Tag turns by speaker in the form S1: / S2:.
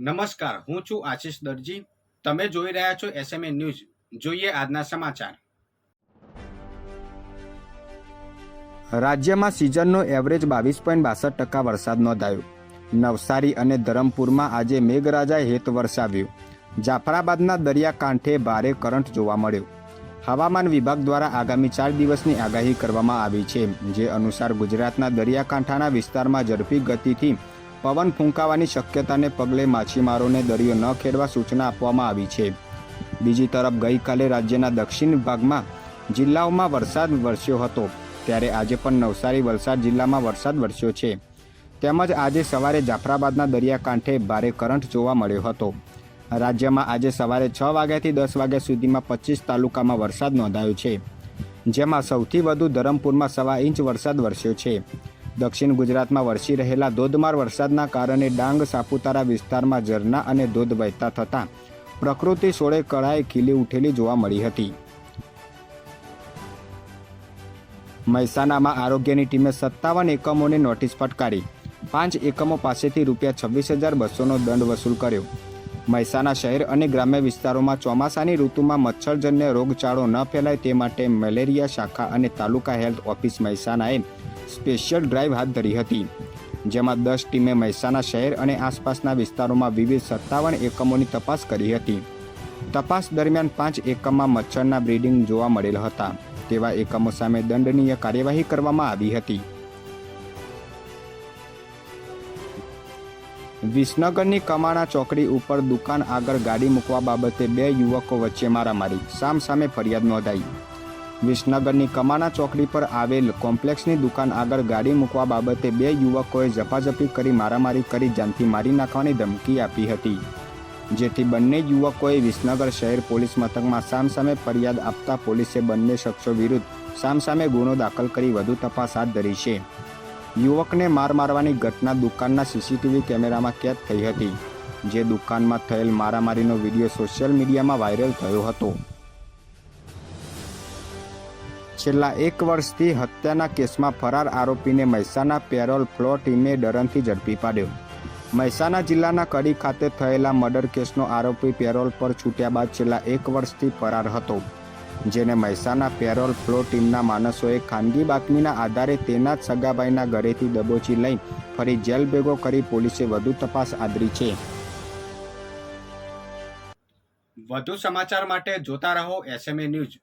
S1: નમસ્કાર, હું છું આશીષ દરજી. તમે જોઈ રહ્યા છો એસએમએ ન્યૂઝ જોઈએ આજના સમાચાર. રાજ્યમાં સિઝનનો એવરેજ બાવીસ પોઈન્ટ બાસઠ ટકા વરસાદ નોંધાયો. નવસારી અને ધરમપુરમાં આજે મેઘરાજાએ હેત વરસાવ્યું. જાફરાબાદના દરિયાકાંઠે ભારે કરંટ જોવા મળ્યો. હવામાન વિભાગ દ્વારા આગામી ચાર દિવસની આગાહી કરવામાં આવી છે, જે અનુસાર ગુજરાતના દરિયાકાંઠાના વિસ્તારમાં ઝડપી ગતિથી પવન ફૂંકાવાની શક્યતાને પગલે માછીમારોને દરિયો ન ખેડવા સૂચના આપવામાં આવી છે. બીજી તરફ ગઈકાલે રાજ્યના દક્ષિણ ભાગમાં જિલ્લાઓમાં વરસાદ વરસ્યો હતો. ત્યારે આજે પણ નવસારી, વલસાડ જિલ્લામાં વરસાદ વરસ્યો છે. તેમજ આજે સવારે જાફરાબાદના દરિયાકાંઠે ભારે કરંટ જોવા મળ્યો હતો. રાજ્યમાં આજે સવારે છ વાગ્યાથી દસ વાગ્યા સુધીમાં પચીસ તાલુકામાં વરસાદ નોંધાયો છે. જેમાં સૌથી વધુ ધરમપુરમાં સવા ઇંચ વરસાદ વરસ્યો છે. દક્ષિણ ગુજરાતમાં વરસી રહેલા ધોધમાર વરસાદના કારણે ડાંગ, સાપુતારા વિસ્તારમાં ઝરણા અને ધોધ વહેતા થતાં પ્રકૃતિ સોળે કળાએ ખીલી ઉઠેલી જોવા મળી હતી. મહેસાણામાં આરોગ્યની ટીમે સત્તાવન એકમોને નોટિસ ફટકારી. પાંચ એકમો પાસેથી રૂપિયા છવ્વીસ હજાર બસોનો દંડ વસૂલ કર્યો. મહેસાણા શહેર અને ગ્રામ્ય વિસ્તારોમાં ચોમાસાની ઋતુમાં મચ્છરજન્ય રોગચાળો ન ફેલાય તે માટે મેલેરિયા શાખા અને તાલુકા હેલ્થ ઓફિસ મહેસાણાએ સ્પેશિયલ ડ્રાઈવ હાથ ધરી હતી, જેમાં દસ ટીમે મહેસાણા શહેર અને આસપાસના વિસ્તારોમાં વિવિધ સત્તાવન એકમોની તપાસ કરી હતી. તપાસ દરમિયાન પાંચ એકમમાં મચ્છરના બ્રીડિંગ જોવા મળેલ હતા, તેવા એકમો સામે દંડનીય કાર્યવાહી કરવામાં આવી હતી. વિસનગરની કમાણા ચોકડી ઉપર દુકાન આગળ ગાડી મૂકવા બાબતે બે યુવકો વચ્ચે મારામારી. સામ સામે ફરિયાદ નોંધાઈ. વિસનગરની કમાણા ચોકડી પર આવેલ કોમ્પ્લેક્સની દુકાન આગળ ગાડી મૂકવા બાબતે બે યુવકોએ ઝપાઝપી કરી મારામારી કરી જાનથી મારી નાખવાની ધમકી આપી હતી. જેથી બંને યુવકોએ વિસનગર શહેર પોલીસ મથકમાં સામસામે ફરિયાદ આપતા પોલીસે બંને શખ્સો વિરુદ્ધ સામસામે ગુનો દાખલ કરી વધુ તપાસ હાથ ધરી છે. યુવકને માર મારવાની ઘટના દુકાનના સીસીટીવી કેમેરામાં કેદ થઈ હતી, જે દુકાનમાં થયેલ મારામારીનો વીડિયો સોશિયલ મીડિયામાં વાયરલ થયો હતો. છેલ્લા એક વર્ષથી હત્યાના કેસમાં ફરાર આરોપીને મહેસાણા પેરોલ ફ્લો ટીમે ડરનથી ઝડપી પાડ્યો. મહેસાણા જિલ્લાના કડી ખાતે થયેલા મર્ડર કેસનો આરોપી પેરોલ પર છૂટ્યા બાદ છેલ્લા એક વર્ષથી ફરાર હતો. જેને મહેસાણા પેરોલ ફ્લો ટીમના માણસોએ ખાનગી બાતમીના આધારે તેના જ સગાભાઈના ઘરેથી દબોચી લઈ ફરી જેલ ભેગો કરી પોલીસે વધુ તપાસ આદરી છે. વધુ સમાચાર માટે જોતા રહો એસએમએ ન્યૂઝ